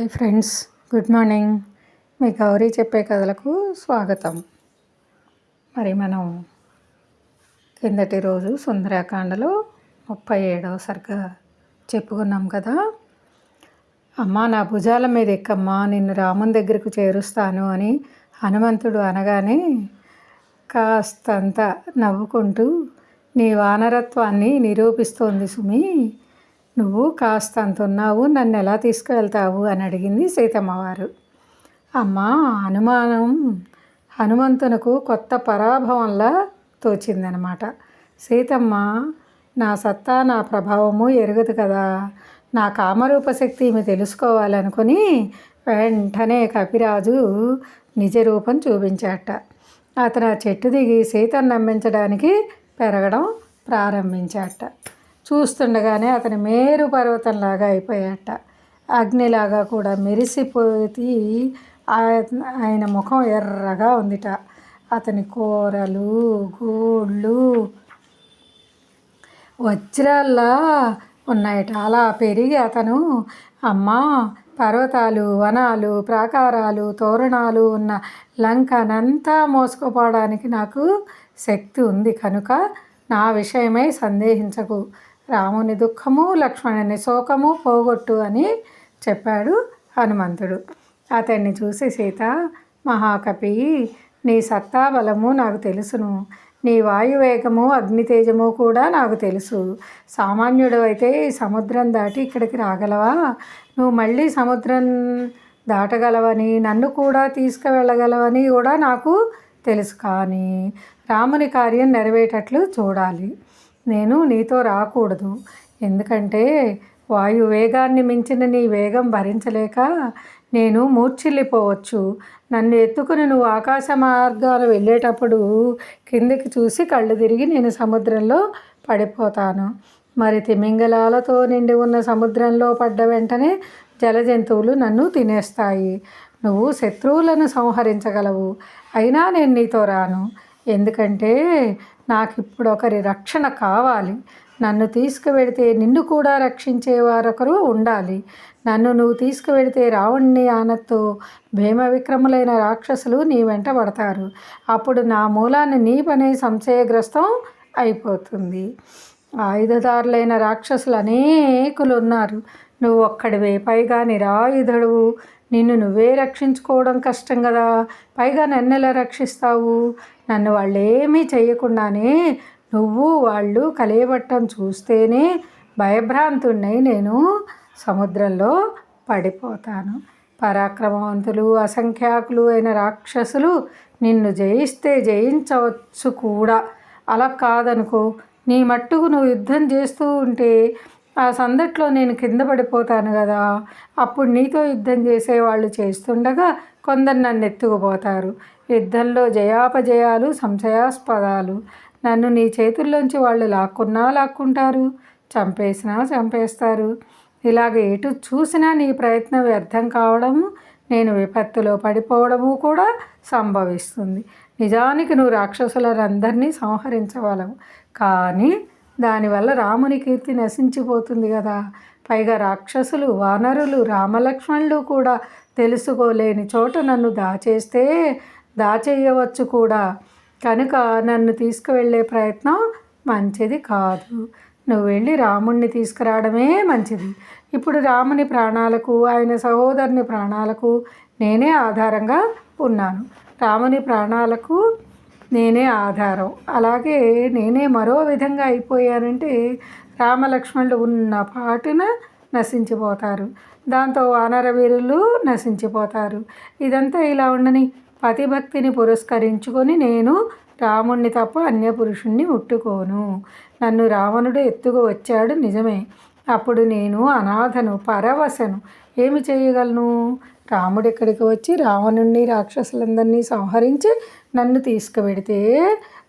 Hi friends good morning. మీ గౌరీ చెప్పే కథలకు స్వాగతం. మరి మనం కిందటి రోజు సుందరాకాండలో ముప్పై ఏడవ సరిగ్గా చెప్పుకున్నాం కదా? అమ్మా నా భుజాల మీద ఎక్కమ్మా నిన్ను రాముని దగ్గరకు చేరుస్తాను అని హనుమంతుడు అనగానే కాస్తంత నవ్వుకుంటూ నీ వానరత్వాన్ని నిరూపిస్తోంది సుమి. నువ్వు కాస్త అంత ఉన్నావు నన్ను ఎలా తీసుకువెళ్తావు? అని అడిగింది సీతమ్మవారు. అమ్మ అనుమానం. హనుమంతునకు కొత్త పరాభవంలా తోచిందనమాట. సీతమ్మ నా సత్తా నా ప్రభావము ఎరగదు కదా. నా కామరూప శక్తి ఈమె తెలుసుకోవాలనుకుని వెంటనే కపిరాజు నిజ రూపం చూపించాట. అతను ఆ చెట్టు దిగి సీతను నమ్మించడానికి పెరగడం ప్రారంభించాట. చూస్తుండగానే అతని మేరు పర్వతంలాగా అయిపోయాట అగ్నిలాగా కూడా మెరిసిపోయి ఆయన ముఖం ఎర్రగా ఉందిట. అతని కూరలు గోళ్ళు వజ్రాల్లా ఉన్నాయట. అలా పెరిగి అతను అమ్మ పర్వతాలు వనాలు ప్రాకారాలు తోరణాలు ఉన్న లంకనంతా మోసుకుపోవడానికి నాకు శక్తి ఉంది కనుక నా విషయమై సందేహించకు. రాముని దుఃఖము లక్ష్మణుని శోకము పోగొట్టు అని చెప్పాడు హనుమంతుడు. అతన్ని చూసి సీత మహాకపి నీ సత్తా బలము నాకు తెలుసును. నీ వాయువేగము అగ్నితేజము కూడా నాకు తెలుసు. సామాన్యుడు అయితే సముద్రం దాటి ఇక్కడికి రాగలవా? నువ్వు మళ్ళీ సముద్రం దాటగలవని నన్ను కూడా తీసుకువెళ్ళగలవని కూడా నాకు తెలుసు. కానీ రాముని కార్యం నెరవేటట్లు చూడాలి. నేను నీతో రాకూడదు. ఎందుకంటే వాయు వేగాన్ని మించిన నీ వేగం భరించలేక నేను మూర్చిల్లిపోవచ్చు నన్ను ఎత్తుకుని నువ్వు ఆకాశ మార్గాలు వెళ్ళేటప్పుడు కిందికి చూసి కళ్ళు తిరిగి నేను సముద్రంలో పడిపోతాను. మరి తిమింగలాలతో నిండి ఉన్న సముద్రంలో పడ్డ వెంటనే జల జంతువులు నన్ను తినేస్తాయి. నువ్వు శత్రువులను సంహరించగలవు. అయినా నేను నీతో రాను. ఎందుకంటే నాకు ఇప్పుడు ఒకరి రక్షణ కావాలి. నన్ను తీసుకువెడితే నిన్ను కూడా రక్షించే వారొకరు ఉండాలి. నన్ను నువ్వు తీసుకువెడితే రావణ్ణి ఆనత్తో భీమ విక్రములైన రాక్షసులు నీ వెంట పడతారు. అప్పుడు నా మూలాన్ని నీ పని సంశయగ్రస్తం అయిపోతుంది. ఆయుధదారులైన రాక్షసులు అనేకులు ఉన్నారు నువ్వు ఒక్కడివే పైగా నిరాయుధుడు. నిన్ను నువ్వే రక్షించుకోవడం కష్టం కదా. పైగా నన్ను ఎలా రక్షిస్తావు? నన్ను వాళ్ళు ఏమీ చేయకుండానే నువ్వు వాళ్ళు కలియబట్టం చూస్తేనే భయభ్రాంతున్నై నేను సముద్రంలో పడిపోతాను. పరాక్రమవంతులు అసంఖ్యాకులు అయిన రాక్షసులు నిన్ను జయిస్తే జయించవచ్చు కూడా. అలా కాదనుకో. నీ మట్టుకు నువ్వు యుద్ధం చేస్తూ ఉంటే ఆ సందట్లో నేను కింద పడిపోతాను కదా అప్పుడు నీతో యుద్ధం చేసేవాళ్ళు చేస్తుండగా కొందరు నన్ను ఎత్తుకుపోతారు. యుద్ధంలో జయాపజయాలు సంశయాస్పదాలు. నన్ను నీ చేతుల్లోంచి వాళ్ళు లాక్కున్నా లాక్కుంటారు చంపేసినా చంపేస్తారు. ఇలాగ ఎటు చూసినా నీ ప్రయత్నం వ్యర్థం కావడము నేను విపత్తులో పడిపోవడము కూడా సంభవిస్తుంది. నిజానికి నువ్వు రాక్షసులందరినీ సంహరించగలవు. కానీ దానివల్ల రాముని కీర్తి నశించిపోతుంది కదా. పైగా రాక్షసులు వానరులు రామలక్ష్మణులు కూడా తెలుసుకోలేని చోట నన్ను దాచేస్తే దాచేయవచ్చు కూడా. కనుక నన్ను తీసుకువెళ్ళే ప్రయత్నం మంచిది కాదు. నువ్వు వెళ్ళి రాముణ్ణి తీసుకురావడమే మంచిది. ఇప్పుడు రాముని ప్రాణాలకు ఆయన సహోదరుని ప్రాణాలకు నేనే ఆధారంగా ఉన్నాను. రాముని ప్రాణాలకు నేనే ఆధారం. అలాగే నేనే మరో విధంగా అయిపోయానంటే రామలక్ష్మణులు ఉన్న పాటున నశించిపోతారు. దాంతో వానరవీరులు నశించిపోతారు. ఇదంతా ఇలా ఉండని పతిభక్తిని పురస్కరించుకొని నేను రాముణ్ణి తప్ప అన్య పురుషుణ్ణి ముట్టుకోను. నన్ను రావణుడు ఎత్తుకు వచ్చాడు నిజమే. అప్పుడు నేను అనాథను పరవశను ఏమి చేయగలను? రాముడు ఇక్కడికి వచ్చి రావణుణ్ణి రాక్షసులందరినీ సంహరించి నన్ను తీసుకువెడితే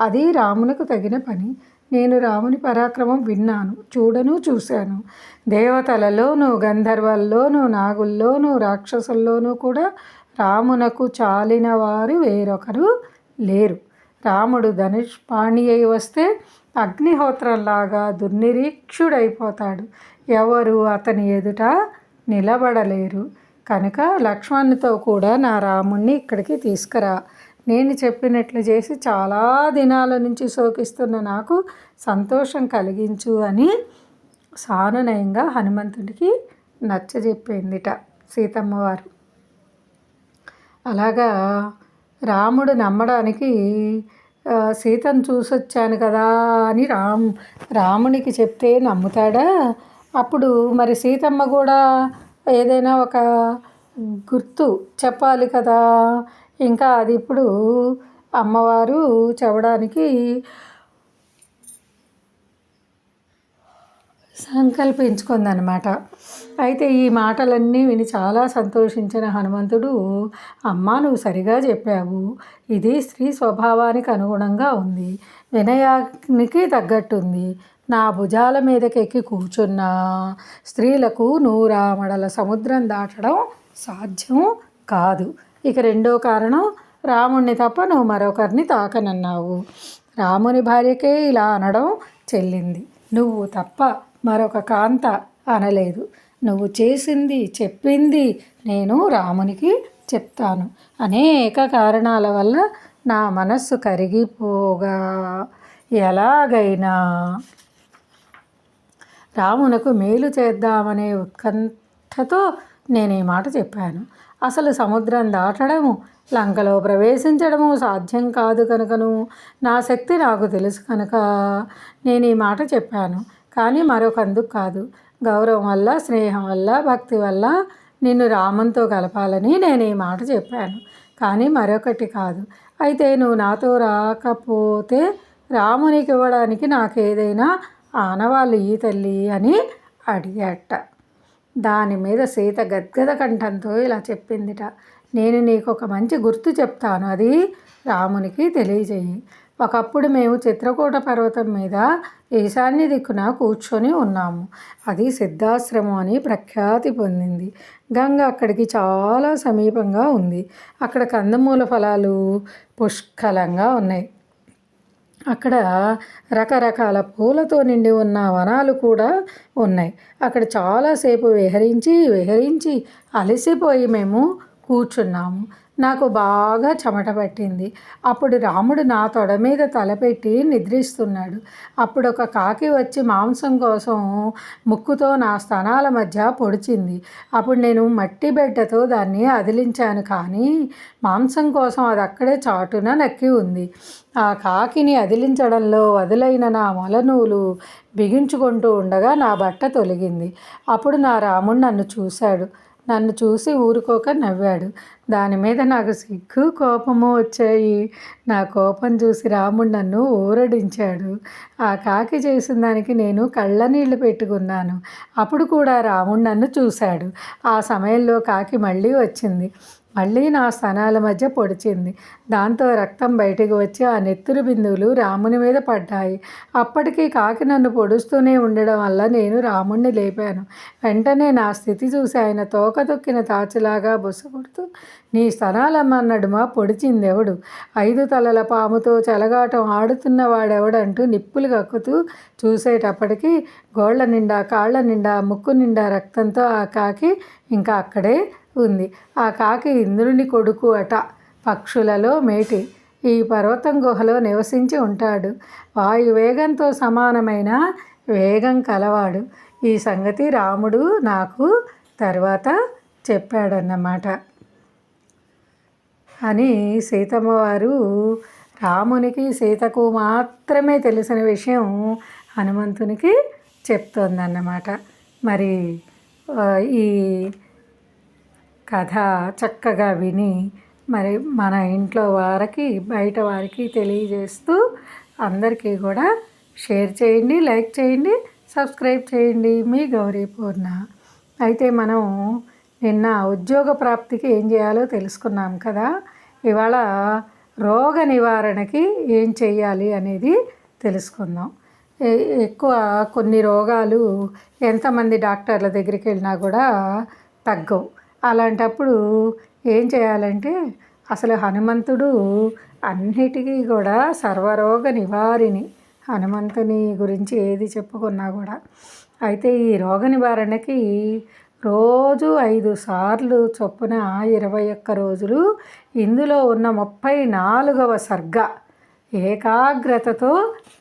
అది రామునకు తగిన పని. నేను రాముని పరాక్రమం విన్నాను చూడను చూశాను. దేవతలలోనూ గంధర్వాల్లోనూ నాగుల్లోనూ రాక్షసుల్లోనూ కూడా రామునకు చాలిన వారు వేరొకరు లేరు. రాముడు ధనుష్పాణి అయి వస్తే అగ్నిహోత్రంలాగా దుర్నిరీక్షుడైపోతాడు. ఎవరు అతని ఎదుట నిలబడలేరు. కనుక లక్ష్మణుతో కూడా నా రాముణ్ణి ఇక్కడికి తీసుకురా. నేను చెప్పినట్లు చేసి చాలా దినాల నుంచి శోకిస్తున్న నాకు సంతోషం కలిగించు అని సానునయంగా హనుమంతుడికి నచ్చజెప్పిందిట సీతమ్మవారు. అలాగా రాముడు నమ్మడానికి సీతను చూసొచ్చాను కదా అని రామ్ రామునికి చెప్తే నమ్ముతాడా? అప్పుడు మరి సీతమ్మ కూడా ఏదైనా ఒక గుర్తు చెప్పాలి కదా. ఇంకా అది ఇప్పుడు అమ్మవారు చెప్పడానికి సంకల్పించుకుందనమాట అయితే ఈ మాటలన్నీ విని చాలా సంతోషించిన హనుమంతుడు అమ్మ నువ్వు సరిగా చెప్పావు. ఇది స్త్రీ స్వభావానికి అనుగుణంగా ఉంది. వినయానికి తగ్గట్టుంది. నా భుజాల మీదకెక్కి కూర్చున్న. స్త్రీలకు నూరామడల సముద్రం దాటడం సాధ్యం కాదు. ఇక రెండో కారణం రాముణ్ణి తప్ప నువ్వు మరొకరిని తాకనన్నావు. రాముని భార్యకే ఇలా అనడం చెల్లింది. నువ్వు తప్ప మరొక కాంత అనలేదు. నువ్వు చేసింది చెప్పింది నేను రామునికి చెప్తాను. అనేక కారణాల వల్ల నా మనస్సు కరిగిపోగా. ఎలాగైనా రామునకు మేలు చేద్దామనే ఉత్కంఠతో నేను ఈ మాట చెప్పాను. అసలు సముద్రం దాటడము లంకలో ప్రవేశించడము సాధ్యం కాదు కనుకను. నా శక్తి నాకు తెలుసు కనుక నేను ఈ మాట చెప్పాను. కానీ మరొకందుకు కాదు. గౌరవం వల్ల స్నేహం వల్ల భక్తి వల్ల నిన్ను రామంతో కలపాలని నేను ఈ మాట చెప్పాను. కానీ మరొకటి కాదు. అయితే నువ్వు నాతో రాకపోతే రామునికి ఇవ్వడానికి నాకు ఏదైనా ఆనవాళ్ళు ఈ తల్లి అని అడిగాట. దాని మీద సీత గద్గద కంఠంతో ఇలా చెప్పిందిట. నేను నీకు ఒక మంచి గుర్తు చెప్తాను. అది రామునికి తెలియజేయి. ఒకప్పుడు మేము చిత్రకూట పర్వతం మీద ఈశాన్య దిక్కున కూర్చొని ఉన్నాము. అది సిద్ధాశ్రమం అని ప్రఖ్యాతి పొందింది. గంగ అక్కడికి చాలా సమీపంగా ఉంది. అక్కడ కందమూల ఫలాలు పుష్కలంగా ఉన్నాయి. అక్కడ రకరకాల పూలతో నిండి ఉన్న వనాలు కూడా ఉన్నాయి. అక్కడ చాలాసేపు విహరించి విహరించి అలసిపోయి మేము కూర్చున్నాము. నాకు బాగా చెమట పట్టింది. అప్పుడు రాముడు నా తొడ మీద తలపెట్టి నిద్రిస్తున్నాడు. అప్పుడు ఒక కాకి వచ్చి మాంసం కోసం ముక్కుతో నా స్తనాల మధ్య పొడిచింది. అప్పుడు నేను మట్టి బిడ్డతో దాన్ని అదిలించాను కానీ మాంసం కోసం అది అక్కడే చాటున నక్కి ఉంది. ఆ కాకిని అదిలించడంలో వదిలైన నా మొలనూలు బిగించుకుంటూ ఉండగా నా బట్ట తొలగింది. అప్పుడు నా రాముడు నన్ను చూశాడు. నన్ను చూసి ఊరుకోక నవ్వాడు. దాని మీద నాకు సిగ్గు కోపము వచ్చాయి. నా కోపం చూసి రాముడు నన్ను ఊరడించాడు. ఆ కాకి చేసిన దానికి నేను కళ్ళ నీళ్ళు పెట్టుకున్నాను. అప్పుడు కూడా రాముడు నన్ను చూశాడు. ఆ సమయంలో కాకి మళ్ళీ వచ్చింది. మళ్ళీ నా స్తనాల మధ్య పొడిచింది. దాంతో రక్తం బయటికి వచ్చి ఆ నెత్తురు బిందువులు రాముని మీద పడ్డాయి. అప్పటికి కాకి నన్ను పొడుస్తూనే ఉండడం వల్ల నేను రాముణ్ణి లేపాను. వెంటనే నా స్థితి చూసి ఆయన తోక తొక్కిన తాచులాగా బుస కొడుతూ నీ స్థనాలమ్మ నడుమ పొడిచిందెవడు? ఐదు తలల పాముతో చెలగాటం ఆడుతున్న వాడెవడంటూ నిప్పులు కక్కుతూ చూసేటప్పటికి గోళ్ళ నిండా కాళ్ళ నిండా ముక్కు నిండా రక్తంతో ఆ కాకి ఇంకా అక్కడే ఉంది. ఆ కాకి ఇంద్రుని కొడుకు అట. పక్షులలో మేటి. ఈ పర్వతం గుహలో నివసించి ఉంటాడు. వాయు వేగంతో సమానమైన వేగం కలవాడు. ఈ సంగతి రాముడు నాకు తర్వాత చెప్పాడన్నమాట. అని సీతమ్మ వారు రామునికి సీతకు మాత్రమే తెలిసిన విషయం హనుమంతునికి చెప్తోందన్నమాట. మరి ఈ కథ చక్కగా విని మరి మన ఇంట్లో వారికి బయట వారికి తెలియజేస్తూ అందరికీ కూడా షేర్ చేయండి లైక్ చేయండి సబ్స్క్రైబ్ చేయండి. మీ గౌరీ పూర్ణ. అయితే మనం నిన్న ఉద్యోగ ప్రాప్తికి ఏం చేయాలో తెలుసుకున్నాం కదా. ఇవాళ రోగ నివారణకి ఏం చేయాలి అనేది తెలుసుకుందాం. ఎక్కువ కొన్ని రోగాలు ఎంతమంది డాక్టర్ల దగ్గరికి వెళ్ళినా కూడా తగ్గవు. అలాంటప్పుడు ఏం చేయాలంటే అసలు హనుమంతుడు అన్నిటికీ కూడా సర్వరోగ నివారిణి. హనుమంతుని గురించి ఏది చెప్పుకున్నా కూడా. అయితే ఈ రోగ నివారణకి రోజు ఐదు సార్లు చొప్పున ఇరవై ఒక్క రోజులు ఇందులో ఉన్న ముప్పై నాలుగవ సర్గ ఏకాగ్రతతో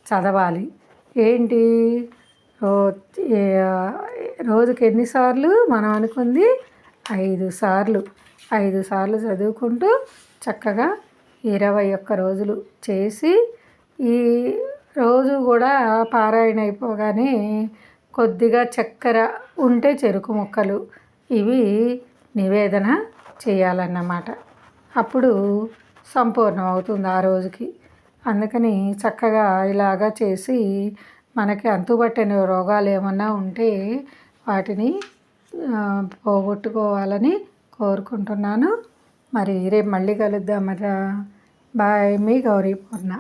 చదవాలి. ఏంటి? రోజుకి ఎన్నిసార్లు మనం అనుకుంది ఐదు సార్లు ఐదు సార్లు చదువుకుంటూ చక్కగా ఇరవై ఒక్క రోజులు చేసి ఈ రోజు కూడా పారాయణ అయిపోగానే కొద్దిగా చక్కెర ఉంటే చెరుకు ముక్కలు ఇవి నివేదన చేయాలన్నమాట. అప్పుడు సంపూర్ణం అవుతుంది ఆ రోజుకి. అందుకని చక్కగా ఇలాగా చేసి మనకి అంతుబట్టని రోగాలు ఏమన్నా ఉంటే వాటిని పోగొట్టుకోవాలని కోరుకుంటున్నాను. మరి రేపు మళ్ళీ కలుద్దాం మరి బాయ్ మీ గౌరీ పూర్ణ.